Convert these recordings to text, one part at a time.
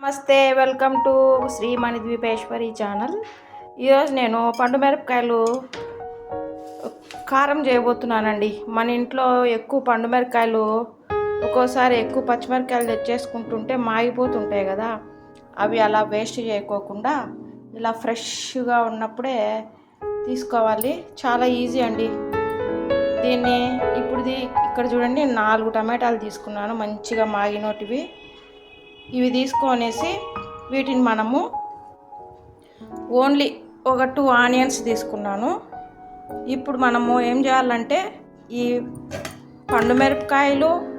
నమస్తే welcome to Srimani Dwipeswari channel. ఈరోజు నేను పండు మిరపకాయలు కారం చేయబోతున్నానండి. మన ఇంట్లో ఎక్కువ పండు మిరపకాయలు ఒక్కోసారి ఎక్కువ పచ్చిమిరపకాయలు తెచ్చేసుకుంటుంటే మాగిపోతుంటాయి కదా. అవి అలా వేస్ట్ చేయకోకుండా ఇలా ఫ్రెష్గా ఉన్నప్పుడే తీసుకోవాలి. చాలా ఈజీ అండి. దీన్ని ఇప్పుడు ఇక్కడ చూడండి నాలుగు టమాటాలు తీసుకున్నాను మంచిగా మాగినోటివి. ఇవి తీసుకొనేసి వీటిని మనము ఓన్లీ ఒక టూ ఆనియన్స్ తీసుకున్నాను. ఇప్పుడు మనము ఏం చేయాలంటే ఈ పండు మిరపకాయలు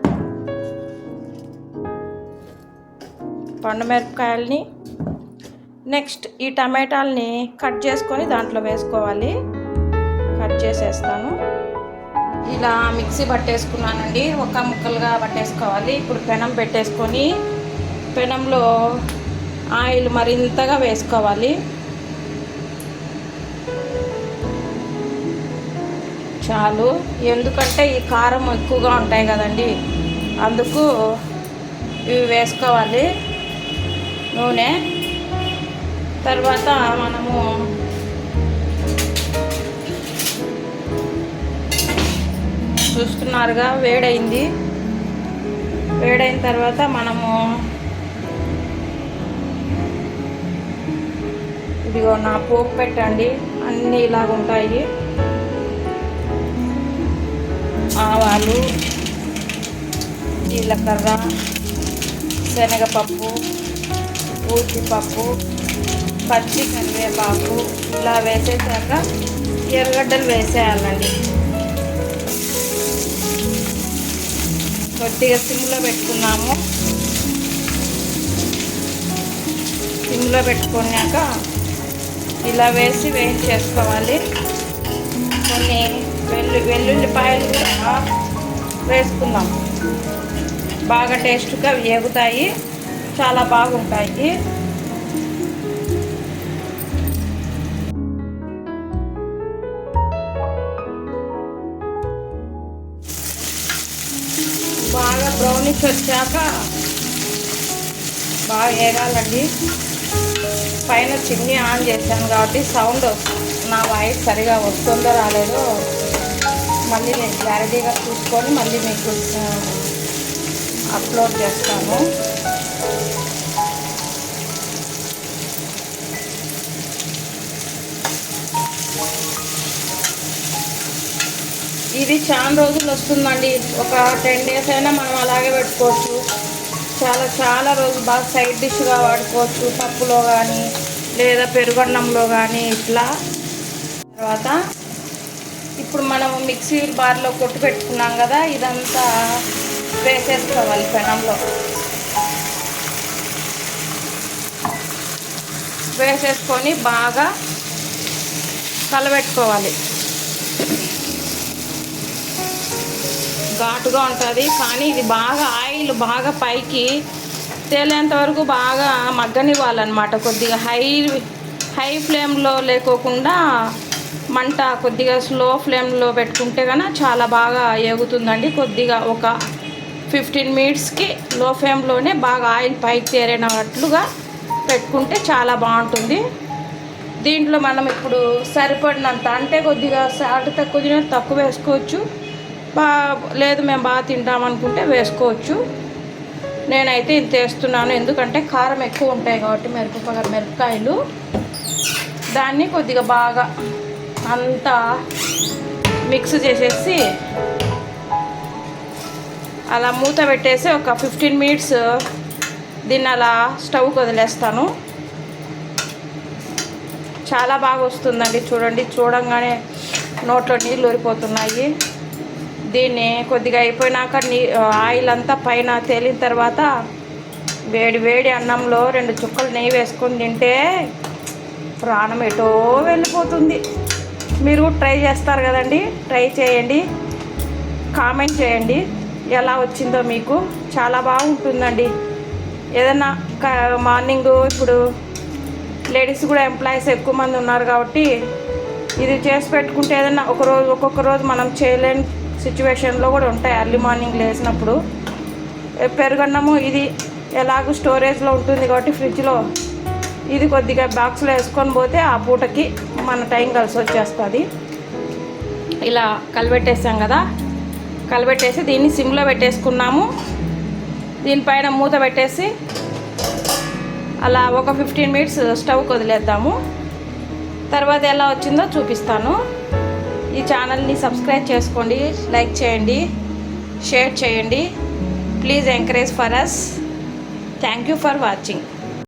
పండు మిరపకాయలని నెక్స్ట్ ఈ టమాటాలని కట్ చేసుకొని దాంట్లో వేసుకోవాలి. కట్ చేసేస్తాను. ఇలా మిక్సీ పట్టేసుకున్నానండి. ఒక ముక్కలుగా పట్టేసుకోవాలి. ఇప్పుడు పెనం పెట్టేసుకొని పెనంలో ఆయిల్ మరింతగా వేసుకోవాలి. చాలు. ఎందుకంటే ఈ కారం ఎక్కువగా ఉంటాయి కదండి. అందుకు ఇవి వేసుకోవాలి. నూనె. తర్వాత మనము చూస్తున్నారుగా వేడైంది. వేడైన తర్వాత మనము ఇదిగో నా పోపు పెట్టండి. అన్నీ ఇలాగ ఉంటాయి. ఆవాలు జీలకర్ర శనగపప్పు ఊసిపప్పు పచ్చి కరివేపాకు ఇలా వేసేసాక ఎర్రగడ్డలు వేసేయాలండి. కొద్దిగా సిమ్లో పెట్టుకున్నాము. సిమ్లో పెట్టుకున్నాక ఇలా వేసి వేయించేసుకోవాలి. కొన్ని వెల్లు వెల్లుల్లిపాయలు కూడా వేసుకుందాం. బాగా టేస్ట్గా వేగుతాయి చాలా బాగుంటాయి. బాగా బ్రౌనిష్ వచ్చాక బాగా వేగాలండి పైన చిమ్నీ ఆన్ చేశాను కాబట్టి సౌండ్ నా వాయిస్ సరిగా వస్తుందో రాలేదో మళ్ళీ నేను క్లారిటీగా చూసుకొని మళ్ళీ మీకు అప్లోడ్ చేస్తాను. ఇది చాలా రోజులు వస్తుందండి. ఒక టెన్ డేస్ అయినా మనం అలాగే పెట్టుకోవచ్చు. చాలా చాలా రోజులు బాగా సైడ్ డిష్గా వాడుకోవచ్చు పప్పులో కానీ లేదా పెరుగన్నంలో కానీ ఇట్లా. తర్వాత ఇప్పుడు మనం మిక్సీ బార్లో కొట్టు పెట్టుకున్నాం కదా ఇదంతా వేసేసుకోవాలి పెనంలో. వేసేసుకొని బాగా కలబెట్టుకోవాలి. ఘాటుగా ఉంటుంది. కానీ ఇది బాగా ఆయిల్ బాగా పైకి తేలేంత వరకు బాగా మగ్గనివ్వాలన్నమాట. కొద్దిగా హై హై ఫ్లేమ్లో లేకోకుండా మంట కొద్దిగా స్లో ఫ్లేమ్లో పెట్టుకుంటే కనుక చాలా బాగా ఎగుతుందండి కొద్దిగా ఒక ఫిఫ్టీన్ మినిట్స్కి లో ఫ్లేమ్లోనే బాగా ఆయిల్ పైకి తేరినట్లుగా పెట్టుకుంటే చాలా బాగుంటుంది. దీంట్లో మనం ఇప్పుడు సరిపడినంత అంటే కొద్దిగా సాల్ట్ తక్కువ తిన తక్కువ వేసుకోవచ్చు. బా లేదు మేము బాగా తింటాం అనుకుంటే వేసుకోవచ్చు. నేనైతే ఇంత వేస్తున్నాను ఎందుకంటే కారం ఎక్కువ ఉంటాయి కాబట్టి మిరపకాయ మిరపకాయలు. దాన్ని కొద్దిగా బాగా అంతా మిక్స్ చేసేసి అలా మూత పెట్టేసి ఒక ఫిఫ్టీన్ మినిట్స్ దీన్ని అలా స్టవ్కి వదిలేస్తాను. చాలా బాగా వస్తుందండి. చూడండి చూడంగానే నోట్లో నీళ్ళు ఊరిపోతున్నాయి. దీన్ని కొద్దిగా అయిపోయినాక నీ ఆయిల్ అంతా పైన తేలిన తర్వాత వేడి వేడి అన్నంలో రెండు చుక్కలు నెయ్యి వేసుకొని తింటే ప్రాణం ఎటో వెళ్ళిపోతుంది. మీరు ట్రై చేస్తారు కదండి ట్రై చేయండి కామెంట్ చేయండి ఎలా వచ్చిందో మీకు. చాలా బాగుంటుందండి. ఏదన్నా మార్నింగ్ ఇప్పుడు లేడీస్ కూడా ఎంప్లాయీస్ ఎక్కువ మంది ఉన్నారు కాబట్టి ఇది చేసి పెట్టుకుంటే ఏదైనా ఒక రోజు ఒక్కొక్క రోజు మనం చేయలేని సిచ్యువేషన్లో కూడా ఉంటాయి. ఎర్లీ మార్నింగ్ లేచినప్పుడు పెరుగన్నము ఇది ఎలాగో స్టోరేజ్లో ఉంటుంది కాబట్టి ఫ్రిడ్జ్లో ఇది కొద్దిగా బాక్స్లో వేసుకొని పోతే ఆ పూటకి మన టైం కలిసి వచ్చేస్తుంది. ఇలా కలిపెట్టేసాం కదా. కలిపెట్టేసి దీన్ని సిమ్లో పెట్టేసుకున్నాము. దీనిపైన మూత పెట్టేసి అలా ఒక ఫిఫ్టీన్ మినిట్స్ స్టవ్ వదిలేద్దాము. తర్వాత ఎలా వచ్చిందో చూపిస్తాను. ఈ ఛానల్ని సబ్స్క్రైబ్ చేసుకోండి లైక్ చేయండి షేర్ చేయండి. Please encourage for us thank you for watching